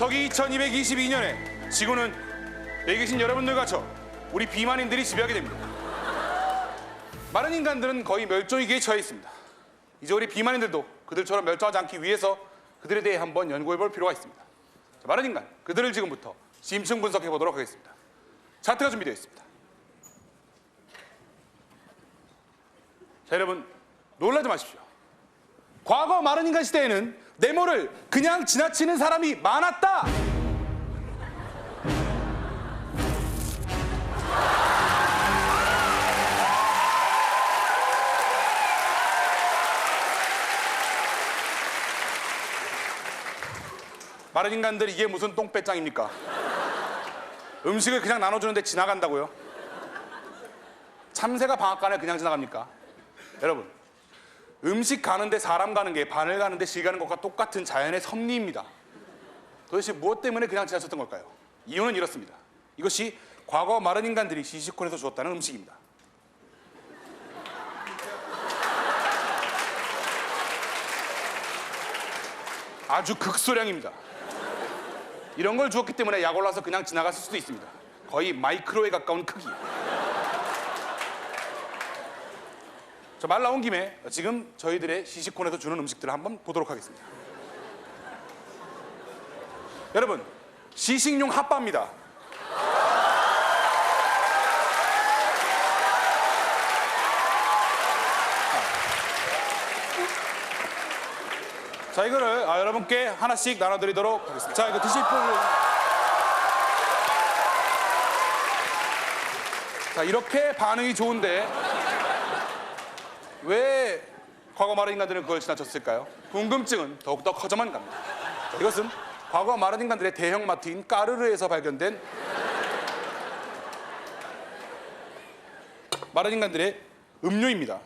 서기 2222년에 지구는 여기 계신 여러분들과 저 우리 비만인들이 지배하게 됩니다. 많은 인간들은 거의 멸종위기에 처해 있습니다. 이제 우리 비만인들도 그들처럼 멸종하지 않기 위해서 그들에 대해 한번 연구해 볼 필요가 있습니다. 자, 많은 인간 그들을 지금부터 심층 분석해 보도록 하겠습니다. 차트가 준비되어 있습니다. 자, 여러분 놀라지 마십시오. 과거 마른 인간 시대에는 네모를 그냥 지나치는 사람이 많았다. 마른 인간들 이게 무슨 똥배짱입니까? 음식을 그냥 나눠주는데 지나간다고요? 참새가 방앗간을 그냥 지나갑니까? 여러분 음식 가는데 사람 가는 게 바늘 가는데 실 가는 것과 똑같은 자연의 섭리입니다. 도대체 무엇 때문에 그냥 지나쳤던 걸까요? 이유는 이렇습니다. 이것이 과거 마른 인간들이 시시콜에서 주었다는 음식입니다. 아주 극소량입니다. 이런 걸 주었기 때문에 약 올라서 그냥 지나갔을 수도 있습니다. 거의 마이크로에 가까운 크기. 자, 말 나온 김에 지금 저희들의 시식콘에서 주는 음식들을 한번 보도록 하겠습니다. 여러분, 시식용 핫바입니다. 자, 이거를 아, 여러분께 하나씩 나눠드리도록 하겠습니다. 자, 이거 드실 분. 자, 이렇게 반응이 좋은데 왜 과거 마른 인간들은 그걸 지나쳤을까요? 궁금증은 더욱더 커져만 갑니다. 자, 이것은 과거 마른 인간들의 대형 마트인 까르르에서 발견된 마른 인간들의 음료입니다.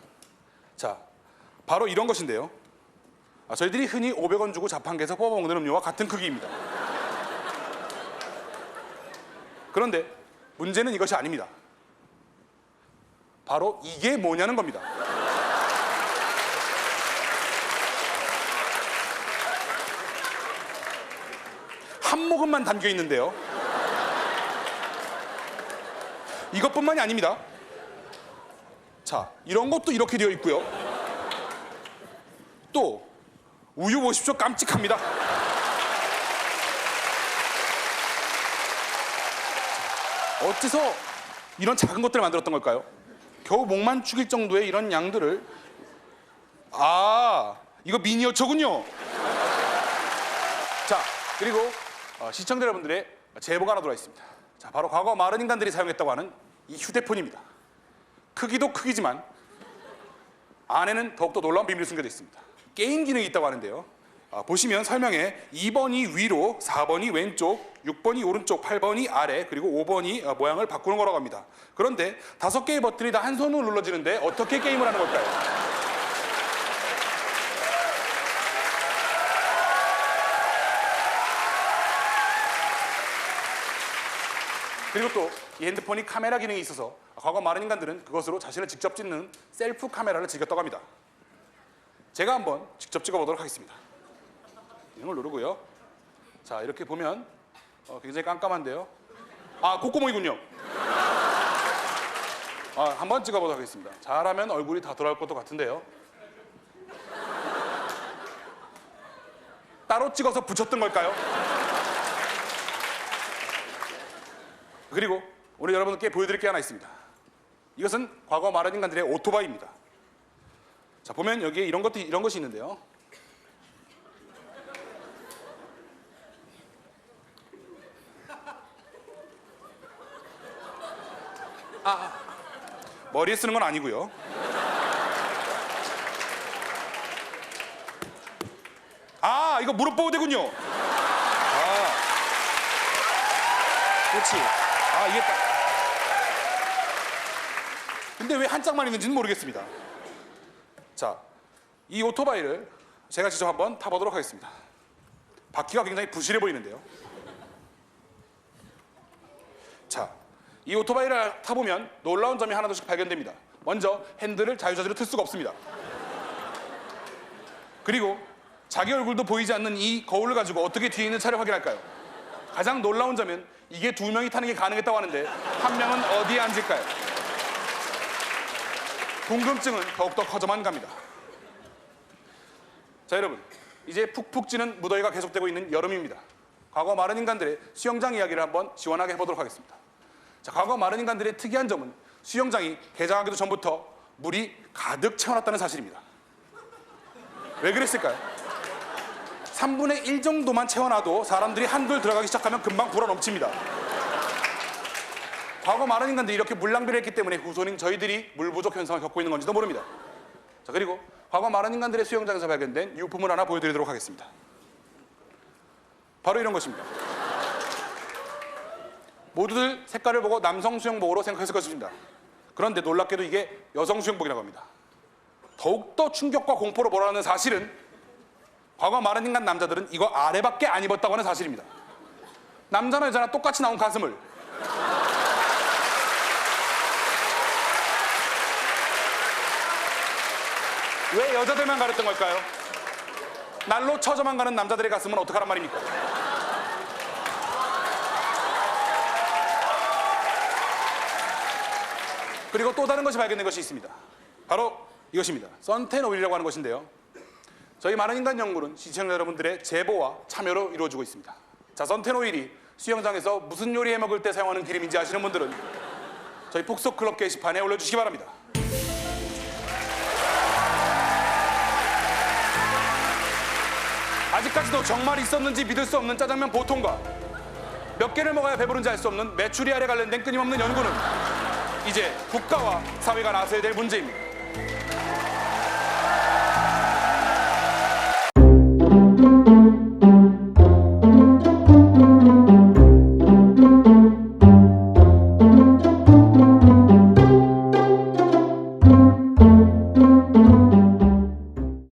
자, 바로 이런 것인데요. 아, 저희들이 흔히 500원 주고 자판기에서 뽑아먹는 음료와 같은 크기입니다. 그런데 문제는 이것이 아닙니다. 바로 이게 뭐냐는 겁니다. 한 모금만 담겨 있는데요. 이것뿐만이 아닙니다. 자, 이런 것도 이렇게 되어 있고요. 또 우유 보십시오. 깜찍합니다. 어째서 이런 작은 것들을 만들었던 걸까요? 겨우 목만 축일 정도의 이런 양들을 아 이거 미니어처군요. 자 그리고 어, 시청자 여러분들의 제보가 하나 들어와 있습니다. 자 바로 과거 마른 인간들이 사용했다고 하는 이 휴대폰입니다. 크기도 크기지만 안에는 더욱더 놀라운 비밀이 숨겨져 있습니다. 게임 기능이 있다고 하는데요. 아, 보시면 설명에 2번이 위로, 4번이 왼쪽, 6번이 오른쪽, 8번이 아래, 그리고 5번이 어, 모양을 바꾸는 거라고 합니다. 그런데 다섯 개의 버튼이 다 한 손으로 눌러지는데 어떻게 게임을 하는 걸까요? 그리고 또 이 핸드폰이 카메라 기능이 있어서 과거 많은 인간들은 그것으로 자신을 직접 찍는 셀프 카메라를 즐겼다고 합니다. 제가 한번 직접 찍어보도록 하겠습니다. 이걸 누르고요. 자 이렇게 보면 어, 굉장히 깜깜한데요. 아 콧구멍이군요. 아, 한번 찍어보도록 하겠습니다. 잘하면 얼굴이 다 돌아올 것도 같은데요. 따로 찍어서 붙였던 걸까요? 그리고 오늘 여러분께 보여드릴 게 하나 있습니다. 이것은 과거 마른 인간들의 오토바이입니다. 자 보면 여기에 이런 것도 이런 것이 있는데요. 아 머리에 쓰는 건 아니고요. 아 이거 무릎 보호대군요. 아 그렇지. 아 이게 딱. 근데 왜 한 짝만 있는지는 모르겠습니다. 자, 이 오토바이를 제가 직접 한번 타보도록 하겠습니다. 바퀴가 굉장히 부실해 보이는데요. 자, 이 오토바이를 타보면 놀라운 점이 하나둘씩 발견됩니다. 먼저 핸들을 자유자재로 틀 수가 없습니다. 그리고 자기 얼굴도 보이지 않는 이 거울을 가지고 어떻게 뒤에 있는 차를 확인할까요? 가장 놀라운 점은 이게 두 명이 타는 게 가능했다고 하는데 한 명은 어디에 앉을까요? 궁금증은 더욱더 커져만 갑니다. 자 여러분 이제 푹푹 찌는 무더위가 계속되고 있는 여름입니다. 과거 마른 인간들의 수영장 이야기를 한번 시원하게 해보도록 하겠습니다. 자 과거 마른 인간들의 특이한 점은 수영장이 개장하기도 전부터 물이 가득 채워놨다는 사실입니다. 왜 그랬을까요? 3분의 1 정도만 채워놔도 사람들이 한둘 들어가기 시작하면 금방 불어 넘칩니다. 과거 많은 인간들이 이렇게 물 낭비를 했기 때문에 후손인 저희들이 물 부족 현상을 겪고 있는 건지도 모릅니다. 자 그리고 과거 많은 인간들의 수영장에서 발견된 유품을 하나 보여드리도록 하겠습니다. 바로 이런 것입니다. 모두들 색깔을 보고 남성 수영복으로 생각했을 것입니다. 그런데 놀랍게도 이게 여성 수영복이라고 합니다. 더욱더 충격과 공포로 몰아가는 사실은 과거 많은 인간 남자들은 이거 아래밖에 안 입었다고 하는 사실입니다. 남자나 여자나 똑같이 나온 가슴을 왜 여자들만 가렸던 걸까요? 날로 쳐져만 가는 남자들의 가슴은 어떡하란 말입니까? 그리고 또 다른 것이 발견된 것이 있습니다. 바로 이것입니다. 선텐 오일이라고 하는 것인데요. 저희 많은 인간 연구는 시청자 여러분들의 제보와 참여로 이루어지고 있습니다. 자, 선텐 오일이 수영장에서 무슨 요리 해 먹을 때 사용하는 기름인지 아시는 분들은 저희 폭소 클럽 게시판에 올려주시기 바랍니다. 아직까지도 정말 있었는지 믿을 수 없는 짜장면 보통과 몇 개를 먹어야 배부른지 알 수 없는 메추리알에 관련된 끊임없는 연구는 이제 국가와 사회가 나서야 될 문제입니다.